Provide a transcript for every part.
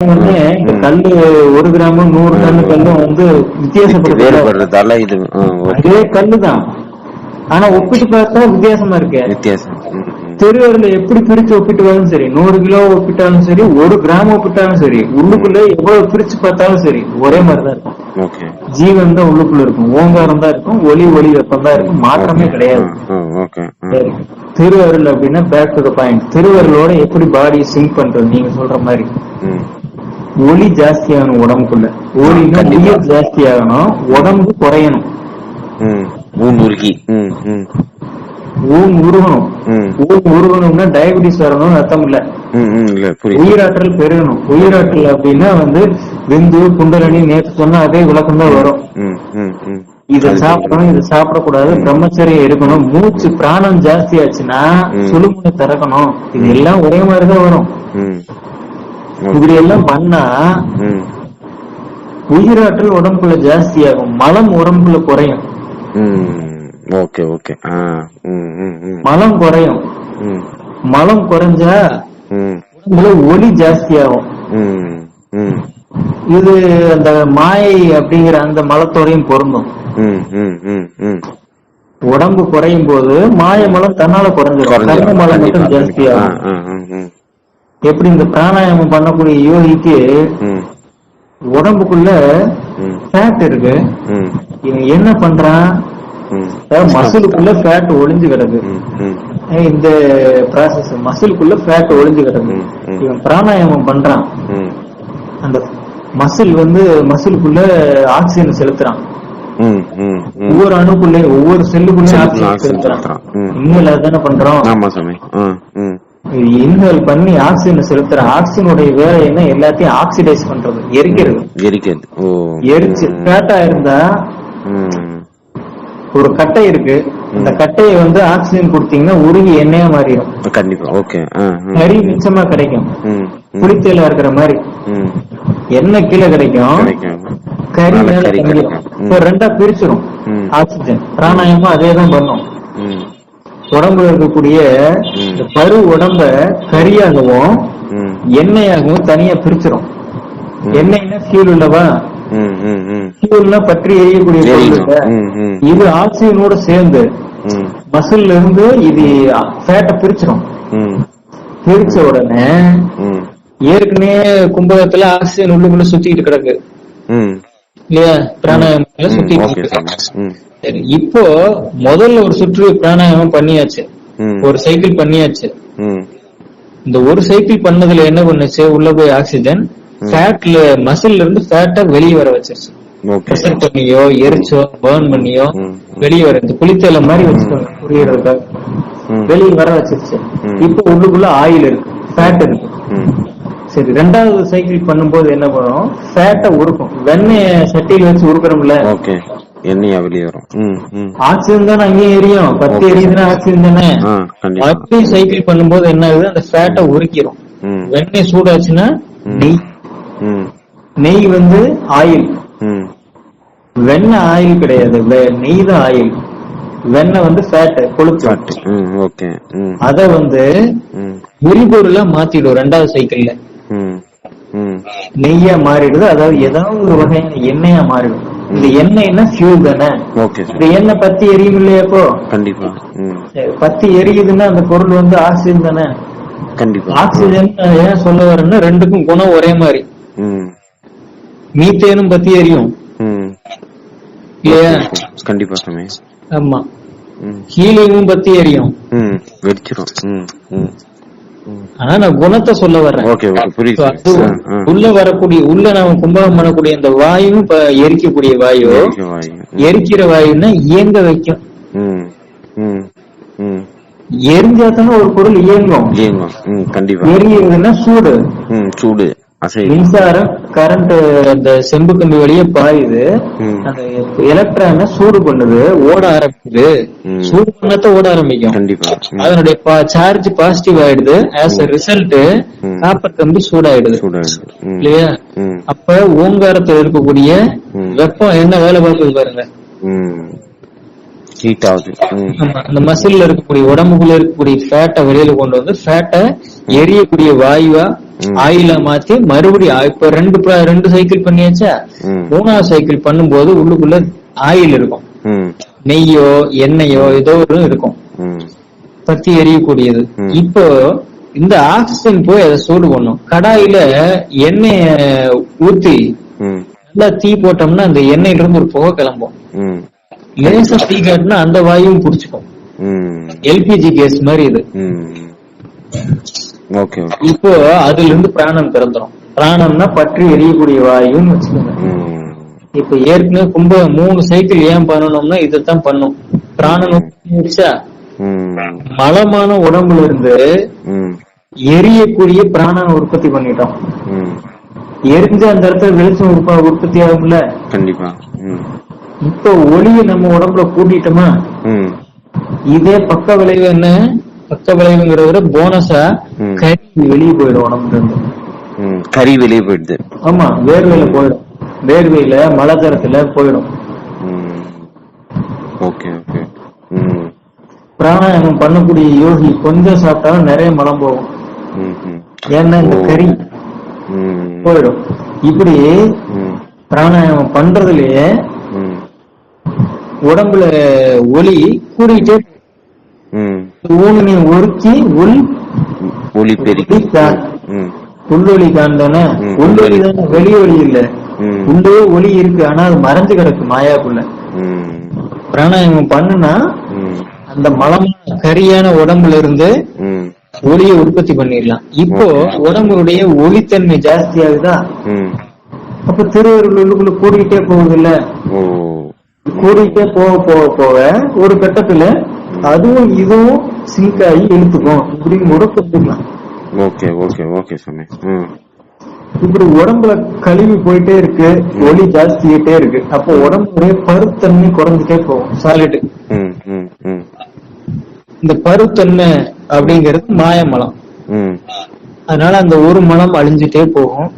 வந்து இந்த கல்லு ஒரு கிராம் நூறு கல்லு கல்லும் வந்து வித்தியாசப்படுது வேறுபடுறதால இது அதே கல்லுதான். ஆனா ஒப்பிட்டு பார்த்தா வித்தியாசமா இருக்கு. வித்தியாசம். திருவருல எப்படி பிரிச்சு ஒப்பிட்டாலும் சரி நூறு கிலோ ஒப்பிட்டாலும் சரி ஒரு கிராம் ஒப்பிட்டாலும் சரி உள்ளுக்குள்ள எவ்வளவு பிரிச்சு பார்த்தாலும் சரி ஒரே மாதிரிதான் இருக்கும். ஜீவன் தான் உள்ளுக்குள்ள இருக்கும் ஓங்காரம் தான் இருக்கும் ஒளி ஒளி வெப்பம் தான் இருக்கும் மாற்றமே. கிடையாது. திருவருள் அப்படின்னா பேக் டு த பாயிண்ட் திருவருளோட எப்படி பாடி சிங்க் பண்றது நீங்க சொல்ற மாதிரி. ஒளி ஜாஸ்தியாகணும் உடம்புக்குள்ள. ஒளினா. உயிர் ஜாஸ்தியாகணும் உடம்பு குறையணும். ஊன் உருகி ஊன் உருகணும். ஊன் உருகணும்னா டயபிட்டிஸ் வரணும்னு அர்த்தம் இல்ல. உயிராற்றல் பெருகணும். உயிராற்றல் அப்படின்னா வந்து விந்து குண்டலனி நேற்று சொன்னா அதே விளக்கம் தான் வரும். இத சாப்பிடணும் இத சாப்பிடக்கூடாது. பிரம்மச்சரியம் இருக்கணும் மூச்சு பிராணம் ஜாஸ்தி ஆச்சுன்னா. சுழுமுனை திறக்கணும். இது எல்லாம் ஒரே மாதிரிதான் வரும். இப்படி எல்லாம் பண்ணா உயிராற்றல் உடம்புக்குள்ள ஜாஸ்தியாகும். மலம் உடம்புக்குள்ள குறையும். Okay okay. மலம் குறையும். மலம் குறைஞ்சா உடம்புல ஒளி ஜாஸ்தியாகும். ம், ம். இது அந்த மாயை அப்படிங்கிற அந்த மலத்தோடையும் பொருந்தும். உடம்பு குறையும் போது மாய மலம் தன்னால குறைஞ்சிடும். மலம் மட்டும் கண்டிப்பா. ஆ, எப்படி இந்த பிராணாயாமம் பண்ணக்கூடிய யோகிக்கு உடம்புக்குள்ள ஃபேட் இருக்கு. இவன் என்ன பண்றான். மசிலுக்குள்ள ஃபேட் ஒளிஞ்சு கிடக்கு. இந்த ப்ராசஸ் மசிலுக்குள்ள ஃபேட் ஒளிஞ்சு கிடக்கு. இவன் பிராணாயாமம் பண்றான். அந்த மசில் வந்து மசிலுக்குள்ள ஆக்சிஜன் செலுத்துறான். ஒவ்வொரு அணுக்குள்ளே ஒவ்வொரு செல்லுக்குள்ளே ஆக்சிஜன் செலுத்துறான். இன்னும் பண்றோம்? ஆ, ம். இன்ஹேல் பண்ணி ஆக்சிஜன் செலுத்துற ஆக்சிஜனுடைய வேலை என்ன? எல்லாத்தையும் ஆக்சிடைஸ் பண்றது எரிக்கிறது. எரிக்கிறது. எரிச்சு ஃபேட்டா இருந்தா ஒரு கட்டை இருக்கு. அந்த கட்டையை வந்து ஆக்சிஜன் கொடுத்தீங்கன்னா உருகி எண்ணெயா மாறிடும். கண்டிப்பா. ஓகே. கறி மிச்சமா கிடைக்கும். புளித்தேல இருக்கிற மாதிரி. எண்ணெய் கீழே கிடைக்கும். கறி மேல ரெண்டா பிரிச்சிடும். ஆக்சிஜன் பிராணாயமா அதே தான் பண்ணும். உடம்புல இருக்கக்கூடிய. இந்த பரு உடம்ப கரியாகவும் எண்ணெயாகவும் தனியா பிரிச்சிடும். எண்ணெய்னா ஃபியூல் உள்ளவா. ஃபியூல்னா பற்றி எரியக்கூடிய இது ஆக்சிஜனோட சேர்ந்து ம், மசில்ல இருந்து இது ஃபேட்டை பிரிச்சிடும் பிரிச்ச உடனே ஏற்கனவே கும்பகத்துல ஆக்சிஜன் உள்ளுக்குள்ள சுத்திட்டு கிடக்கு. இல்லையா? பிராணாயாமத்துல ம், சரி இப்போ முதல்ல ஒரு சுற்று பிராணாயாமம் பண்ணியாச்சு. ஒரு சைக்கிள் பண்ணியாச்சு. இந்த ஒரு சைக்கிள் பண்ணதுல என்ன பண்ணுச்சு? உள்ள போய் ஆக்சிஜன் ஃபேட்ல மசில்ல இருந்து ஃபேட்டை வெளியே வர வச்சிருச்சு. ப்ரெஷர் பண்ணியோ எரிச்சோ பர்ன் பண்ணியோ. வெளியே வர இந்த குளித்தல மாதிரி வச்சுக்கோங்க புரியறதுக்காக ம், வெளியே வர வச்சிருச்சு. இப்போ உள்ளுக்குள்ள ஆயில் இருக்கு ஃபேட் இருக்கு. சரி ரெண்டாவது சைக்கிள் பண்ணும்போது என்ன பண்ணும் ஃபேட்டை உருக்கும். வெண்ணெய் சட்டியில வச்சு உருக்குறோம்ல எண்ணெயா வெளியே வரும். ஆக்சிஜன் தானே அங்கேயும் எரியும். பத்து. எரியுதுன்னா ஆக்சிஜன் தானே? மறுபடியும் சைக்கிள் பண்ணும்போது என்ன ஆகுது? அந்த ஃபேட்டை உருக்கிரும் வெண்ணெய் சூடாச்சுன்னா. நெய். நெய் வந்து ஆயில். வெண்ணெய் ஆயில் கிடையாது. நெய் தான் ஆயில். வெண்ணெய் வந்து ஃபேட் கொழுப்பு. ஓகே அத வந்து எரிபொருளா மாத்திடும் ரெண்டாவது சைக்கிள்ல. நெய்யா மாறிடுது. அதாவது ஏதாவது ஒரு வகையான எண்ணெயா மாறிடும். இந்த எண்ணெய்னா ஃபியூல் தானே? ஓகே இந்த எண்ணெய் பத்தி எரியும் இல்லையா இப்போ? கண்டிப்பா. பத்தி எரியுதுன்னா அந்த பொருள் வந்து ஆக்சிஜன் தானே? கண்டிப்பா. ஆக்சிஜன் ஏன் சொல்ல வரேன்னா ரெண்டுக்கும் குணம் ஒரே மாதிரி. மீத்தேனும் பத்தி எரியும். இல்லையா? கண்டிப்பா. ஆமா. ஹீலியமும் பத்தி எரியும். வெடிச்சிரும். ஆனா நான் குணத்தை சொல்ல வர்றேன். உள்ள வரக்கூடிய உள்ள நாம கும்பகம் பண்ணக்கூடிய இந்த வாயும் இப்ப எரிக்கக்கூடிய வாயு எரிக்கிற வாயுன்னா இயங்க வைக்கும். ம், ம், ம். எரிஞ்சா தானே ஒரு பொருள் இயங்கும். இயங்கும் கண்டிப்பா. எரியுதுன்னா சூடு. சூடு மின்சாரம் கரண்ட் அந்த செம்பு கம்பி வழியே பாயுது. அந்த எலக்ட்ரான சூடு பண்ணுது ஓட ஆரம்பிக்குது. சூடு பண்ணத்தான் ஓட ஆரம்பிக்கும். அதனுடைய சார்ஜ் பாசிட்டிவ் ஆயிடுது. As a result. காப்பர் கம்பி சூடாயிடுது. இல்லையா? அப்ப ஓங்காரத்துல இருக்கக்கூடிய. வெப்பம் என்ன வேலை பார்க்குது பாருங்க. ஹீட் ஆகுது. அந்த மசில்ல இருக்கக்கூடிய உடம்புக்குள்ள இருக்கக்கூடிய ஃபேட்டை வெளியில கொண்டு வந்து ஃபேட்டை எரியக்கூடிய வாயுவா. ஆயில மாத்தி மறுபடியும் இப்ப ரெண்டு ரெண்டு சைக்கிள் பண்ணியாச்சா. மூணாவது சைக்கிள் பண்ணும்போது உள்ளுக்குள்ள ஆயில் இருக்கும். நெய்யோ எண்ணெயோ ஏதோ ஒரு இருக்கும். பத்தி எரியக்கூடியது. இப்போ இந்த ஆக்சிஜன் போய் அதை சூடு பண்ணும் கடாயில எண்ணெய ஊத்தி. நல்லா தீ போட்டோம்னா அந்த எண்ணெயில இருந்து ஒரு புகை கிளம்பும். லேசா தீ காட்டினா அந்த வாயுவும் புடிச்சுக்கும். எல்பிஜி கேஸ் மாதிரி இது இப்போ அதுல இருந்து பிராணம் பிறந்துரும் பிராணம்னா பற்றி எரியக்கூடிய வாயுன்னு வச்சுக்கோங்க. இப்ப ஏற்கனவே கும்ப மூணு சைக்கிள் ஏன் பண்ணணும்னா இதைத்தான் பண்ணும் பிராணம். மலமான உடம்புல இருந்து. எரியக்கூடிய பிராணனை உற்பத்தி பண்ணிட்டோம். எரிஞ்ச அந்த இடத்துல வெளிச்சம் உற்ப- உற்பத்தி ஆகும்ல கண்டிப்பா. இப்போ ஒளியை நம்ம உடம்புல கூட்டிட்டோமா. இதே பக்க விளைவு என்ன பக்க விளைவுங்கிறத விட போனஸா. கறி வெளியே போயிடும் உடம்புல இருந்து. கறி வெளியே போயிடுது ஆமா வேர்வையில போயிடும் வேர்வையில மலஜலத்துல போயிடும் ம். Okay okay. பிராணாயாமம் பண்ணக்கூடிய யோகி கொஞ்சம் சாப்பிட்டாலும் நிறைய மலம் போகும். ஏன்னா இந்த. கறி. போயிடும் இப்படி. பிராணாயாமம் பண்றதுலயே. உடம்புல ஒளி கூடிக்கிட்டே ம். ஊனி ஒருக்கி உள் ஒளி பெருக்கி. உள்ளொளி காண்தானே ம். உள்ளொளி தானே வெளி ஒளி இல்ல. உள்ளே ஒளி இருக்கு ஆனா அது மறைஞ்சு கிடக்கு மாயாக்குள்ள. பிராணாயாமம் பண்ணுனா. அந்த மலமான கரியான உடம்புல இருந்து. ஒளியை உற்பத்தி பண்ணிடலாம் இப்போ உடம்புடைய ஒளித்தன்மை ஜாஸ்தி ஆகுதா. அப்ப திருவருள் உள்ளுக்குள்ள கூடிக்கிட்டே போகுது இல்ல கூடிக்கிட்டே போக போக போக ஒரு கட்டத்துல அதுவும் இதுவும் சிங்க் ஆகி இழுத்துக்கும் இப்படின்னு கூட புரிஞ்சுக்கலாம் ஓகே ஓகே ஓகே சாமி இப்படி உடம்புல கழிவு போயிட்டே இருக்கு ஒளி ஜாஸ்தியிட்டே இருக்கு. அப்போ உடம்புடைய பருத்தன்மை குறைஞ்சிட்டே போகும் சாலிட் இந்த பருத்தன்மை அப்படிங்கிறது மாயமலம் அதனால அந்த ஒரு மலம் அழிஞ்சிட்டே போகும்.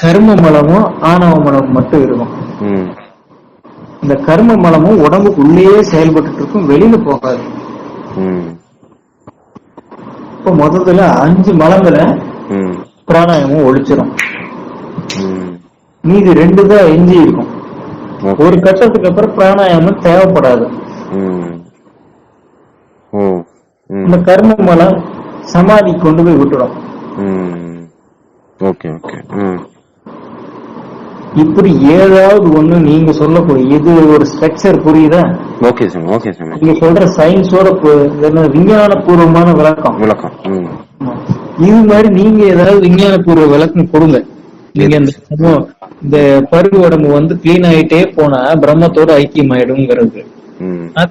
கர்ம மலமும் ஆணவ மலமும் மட்டும் இருக்கும். இந்த கர்ம மலமும் உடம்புக்குள்ளேயே செயல்பட்டு இருக்கும் வெளியில போகாது. இப்போ முதல்ல அஞ்சு மலங்களை பிராணாயாமம் ஒழிச்சிடும் மீதி ரெண்டு தான் எஞ்சி இருக்கும். ஒரு கட்டத்துக்கு அப்புறம் பிராணாயாமம் தேவைப்படாது. இந்த கர்ம மலம் சமாதி கொண்டு போய் விட்டுடும். Okay okay. இப்படி ஏதாவது ஒண்ணு நீங்க சொல்லக்கூடிய இது ஒரு ஸ்ட்ரக்சர் புரியுதா? ஓகே சாமி ஓகே சாமி நீங்க சொல்ற சயின்ஸோட விஞ்ஞான பூர்வமான விளக்கம். விளக்கம். இது மாதிரி நீங்க ஏதாவது விஞ்ஞான பூர்வ விளக்கம் கொடுங்க. நீங்க இந்த பருகு உடம்பு வந்து கிளீன் ஆயிட்டே போனா பிரம்மத்தோட ஐக்கியம் ஆயிடுங்கிறது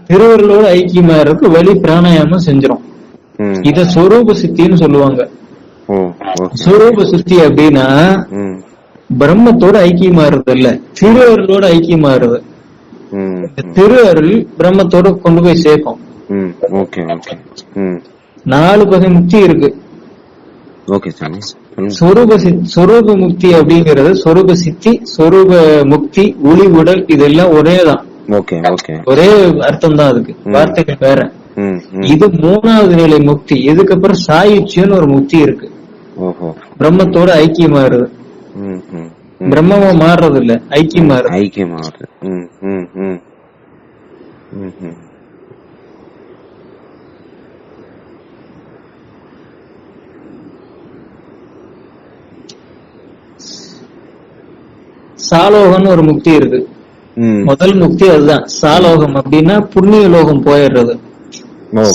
திருவருளோட ஐக்கியமாயிருக்கு வெளி பிராணாயாமம் செஞ்சிரும். ம். இத சொரூப சித்தின்னு சொல்லுவாங்க. சொரூப சித்தி அப்படின்னா பிரம்மத்தோட ஐக்கியமாறுறது இல்ல திருவருளோட ஐக்கியமாறுறது ம் இந்த திரு அருள் பிரம்மத்தோட கொண்டு போய் சேர்க்கும். நாலு வகை முக்தி இருக்கு. சொரூப சொரூப முக்தி அப்படிங்கிறது சொரூப சித்தி சொரூப முக்தி ஒளி உடல் இதெல்லாம் ஒரே தான். ஒரே அர்த்தம் தான் அதுக்கு. வார்த்தைகள் வேற. இது மூணாவது நிலை முக்தி. இதுக்கப்புறம் சாயுச்சியன்னு ஒரு முக்தி இருக்கு. பிரம்மத்தோட ஐக்கியமாறுது ம் ம் ம் பிரம்மமா மாறுறது இல்ல ஐக்கியமாறுது ஐக்கியமாகுது ம் ம் ம். ம் ம். சாலோகம்னு ஒரு முக்தி இருக்கு. முதல் முக்தி அதுதான். சாலோகம் அப்படின்னா புண்ணிய லோகம் போயிடுறது.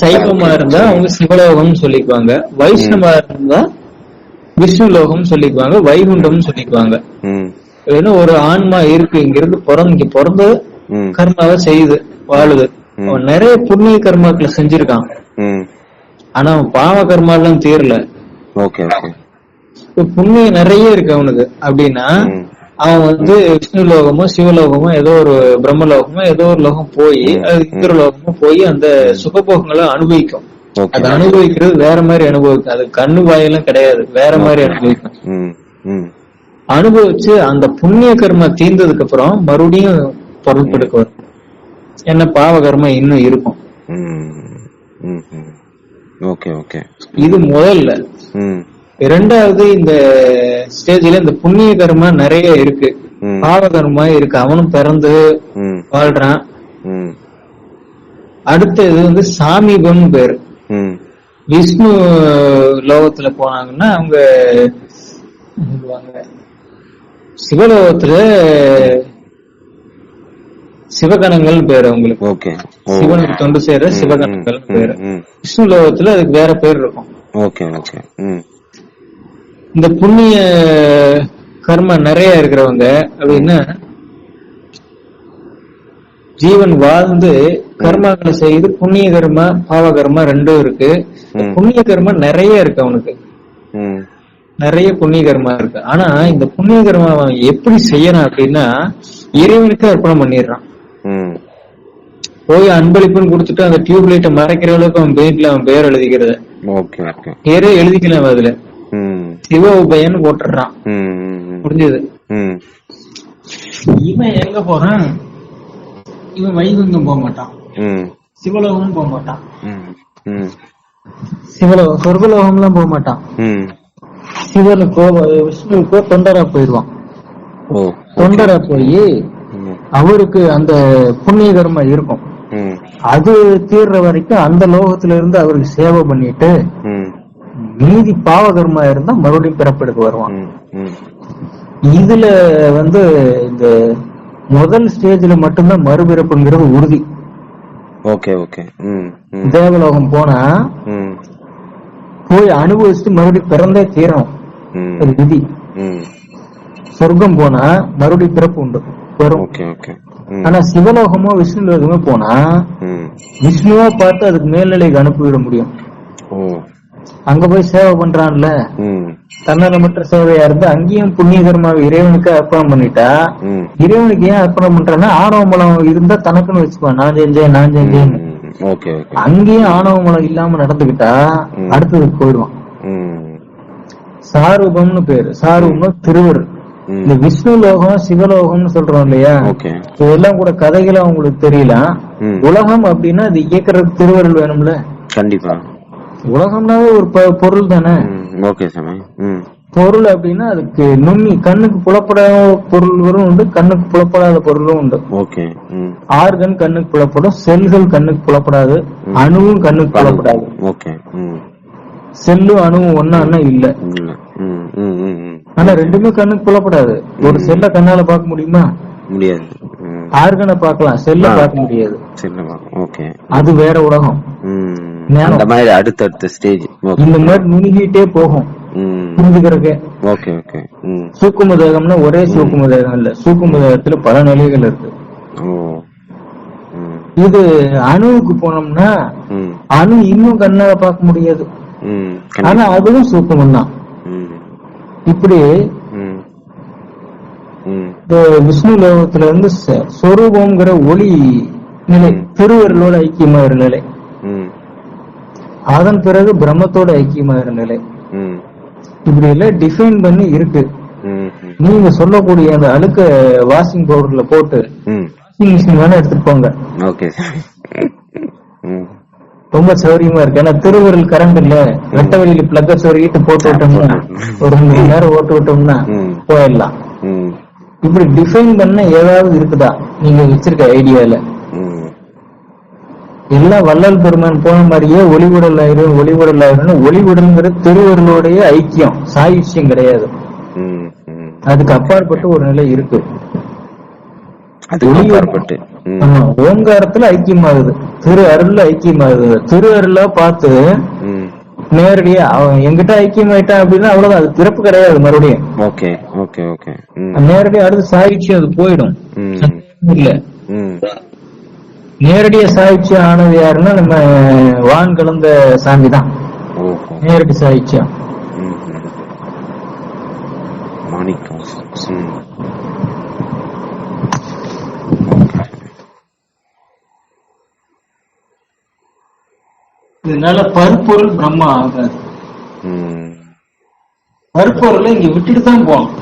சைவமா. இருந்தா அவங்க சிவலோகம்னு சொல்லிக்குவாங்க. வைஷ்ணவா இருந்தா விஷ்ணு லோகம்னு சொல்லிக்குவாங்க வைகுண்டம்னு சொல்லிக்குவாங்க. ம். ஏன்னா ஒரு ஆன்மா இருக்கு இங்க இருந்து பிறந்து இங்க பிறந்து கர்மாவை செய்யுது வாழுது. அவன் நிறைய புண்ணிய கர்மாக்களை செஞ்சிருக்கான். ஆனா அவன் பாவ தீரல. Okay okay. இப்ப புண்ணியம் நிறைய இருக்கு அவனுக்கு. அப்படின்னா அவன் வந்து விஷ்ணு லோகமோ சிவலோகமோ ஏதோ ஒரு பிரம்மலோகமோ ஏதோ ஒரு லோகம் போய். அது இந்திர லோகமோ போய் அந்த சுகபோகங்களை அனுபவிக்கும். அது அனுபவிக்கிறது வேற மாதிரி அனுபவிக்கும். அது கண்ணு வாயெல்லாம் கிடையாது. வேற மாதிரி அனுபவிக்கும். அனுபவிச்சு அந்த புண்ணிய கர்மா தீர்ந்ததுக்கு அப்புறம் மறுபடியும் பொருட்படுக்க வரும் என்ன பாவ கர்மம் இன்னும் இருக்கும். ஓகே ஓகே இது முதல்ல. இரண்டாவது இந்த ஸ்டேஜ்ல இந்த புண்ணிய கர்மா நிறைய இருக்கு. பாவ கர்மா இருக்கு. அவனும் பிறந்து வாழ்றான். ம். அடுத்தது வந்து சாமீபம் பேரு. விஷ்ணு லோகத்துல போனாங்கன்னா அவங்க சிவலோகத்துல சிவகணங்கள் பேரு அவங்களுக்கு. ஓகே. சிவனுக்கு தொண்டு செய்யற சிவகணங்கள் பேரு. விஷ்ணு லோகத்துல அதுக்கு வேற பேர் இருக்கும். Okay okay. இந்த புண்ணிய கர்ம நிறைய இருக்கிறவங்க அப்படின்னா ஜீவன் வாழ்ந்து கர்மாக்களை செய்து புண்ணிய கர்மா பாவ கர்மா ரெண்டும் இருக்கு. புண்ணிய கர்மா நிறைய இருக்கு அவனுக்கு. ம். நிறைய புண்ணிய கர்மா இருக்கு. ஆனா இந்த புண்ணிய கர்மா அவன் எப்படி செய்யறான் அப்படின்னா இறைவனுக்கு அர்ப்பணம் பண்ணிடுறான். ம். போய் அன்பளிப்புன்னு கொடுத்துட்டு அந்த டியூப் லைட்டை மறைக்கிற அளவுக்கு அவன் பெயிண்ட்ல அவன் பேர் எழுதிக்கிறது. Okay okay. பேரே எழுதிக்கலாம் அதுல. ம். சிவ உபயன்னு முடிஞ்சது ம். இவன் எங்க போறான்? இவன் வைகுந்தம் போக மாட்டான். ம். சிவலோகம் போக மாட்டான். ம். ம். சிவலோகம் சொர்க்கலோகம்லாம் போக மாட்டான். சிவனுக்கோ விஷ்ணுவுக்கோ தொண்டரா போயிடுவான். ஓ தொண்டரா போய் அவருக்கு அந்த புண்ணிய கர்மா இருக்கும். அது தீர்ற வரைக்கும் அந்த லோகத்துல இருந்து அவருக்கு சேவை பண்ணிட்டு மீதி பாவ கர்மா இருந்தா மறுபடியும் பிறப்பெடுக்க வருவான். இதுல வந்து இந்த முதல் ஸ்டேஜ்ல மட்டும்தான் மறுபிறப்புங்கிறது உறுதி. ஓகே ஓகே தேவலோகம் போனா போய் அனுபவிச்சுட்டு மறுபடியும் பிறந்தே தீரணும். அது விதி. சொர்க்கம் போனா மறுபடியும் பிறப்பு உண்டு. வரும். ஆனா சிவலோகமோ விஷ்ணு லோகமோ போனா விஷ்ணுவா பார்த்து அதுக்கு மேல்நிலைக்கு அனுப்பிவிட முடியும். அங்க போய் சேவை பண்றான்ல. தன்னலமற்ற சேவையா இருந்து அங்கேயும் புண்ணிய கர்மாவை இறைவனுக்கு அர்ப்பணம் பண்ணிட்டா இறைவனுக்கு ஏன் அர்ப்பணம் பண்றான்னா ஆணவ மலம் இருந்தா தனக்குன்னு வச்சுக்குவான் நான் செஞ்சேன் நான் செஞ்சேன் அங்கேயும் ஆணவ மலம் இல்லாம நடந்துகிட்டா ம். அடுத்ததுக்கு போயிடுவான் சாரூபம்னு பேரு. சாரூபம்னு திருவருள். இந்த விஷ்ணு லோகம் சிவலோகம்னு சொல்றோம் இல்லையா? இதெல்லாம் கூட கதைகளா உங்களுக்கு தெரியல உலகம் அப்படின்னா அது இயக்கிறதுக்கு திருவருள் வேணும்ல. கண்டிப்பா. உலகம்னாவே ஒரு பொருள் தானே? ஓகே சாமி. பொருள் அப்படின்னா அதுக்கு நுண்ணி கண்ணுக்கு புலப்படாத பொருள்களும் உண்டு கண்ணுக்கு புலப்படாத பொருளும் உண்டு. ஓகே ஆர்கன் கண்ணுக்கு புலப்படும் செல்கள் கண்ணுக்கு புலப்படாது அணுவும் கண்ணுக்கு புலப்படாது. ஓகே செல்லும் அணுவும் ஒன்னா இல்ல. ஆனா ரெண்டுமே கண்ணுக்கு புலப்படாது. ஒரு செல்ல கண்ணால பார்க்க முடியுமா? முடியாது. ஆர்கனை பார்க்கலாம் செல்ல. பார்க்க முடியாது. ஓகே. அது வேற உலகம். அந்த மாதிரி அடுத்தடுத்த ஸ்டேஜ் இந்த மாதிரி நுணுகிட்டே போகும். புரிஞ்சுக்கிறதுக்கு. Okay okay. சூக்கும தேகம்னா ஒரே சூக்கும தேகம் இல்ல. சூக்கும தேகத்துல பல நிலைகள் இருக்கு. இது அணுவுக்கு போனோம்னா அணு இன்னும் கண்ணால பார்க்க முடியாது. ஆனா அதுவும் சூக்குமம் தான் இப்படி இந்த விஷ்ணு லோகத்துல இருந்து சொரூபம்ங்கிற ஒளி நிலை. திருவருளோட ஐக்கியமாகிற நிலை. அதன் பிறகு பிரம்மத்தோட ஐக்கியமாகிற நிலை. இப்படி எல்லாம் டிஃபைன் பண்ணி இருக்கு. நீங்க சொல்லக்கூடிய அந்த அழுக்க வாஷிங் பவுடர்ல போட்டு வாஷிங் மிஷின் வேணா எடுத்துட்டு போங்க. ரொம்ப சௌரியமா இருக்கு. ஏன்னா திருவருள் கரண்ட் இல்ல. வெட்ட வெளியில பிளக்க சொருகிட்டு போட்டு விட்டோம்னா ஒரு மணி நேரம் ஓட்டு விட்டோம்னா. போயிடலாம். இப்படி டிஃபைன் பண்ண ஏதாவது இருக்குதா? நீங்க வச்சிருக்க ஐடியால எல்லாம் வள்ளல் பெருமான் போன மாதிரியே ஒளிவுடல் ஆயிரும் ஒளிவுடல் ஆயிரும் ஒளிவுடல்ங்கிறது திருவருளுடைய ஐக்கியம் சாயுஷ்யம் கிடையாது. அதுக்கு அப்பாற்பட்டு ஒரு நிலை இருக்கு. ஓங்காரத்துல ஐக்கியமாகுது. திரு அருள்ல ஐக்கியமாகுது. திரு அருள பார்த்து நேரடியா அவன் எங்கிட்ட ஐக்கியமாயிட்டான் அப்படின்னா அவ்வளவுதான். அது பிறப்பு கிடையாது மறுபடியும். Okay okay okay. நேரடியா அடுத்து சாயுச்சியம் அது போயிடும். இல்ல. நேரடியா சாயுச்சியம் ஆனது யாருன்னா நம்ம வான் கலந்த சாமி தான். நேரடி ம். மாணிக்கம். இதனால பருப்பொருள் பிரம்மா ஆகாது. பருப்பொருளை இங்க விட்டுட்டு தான் போகணும்.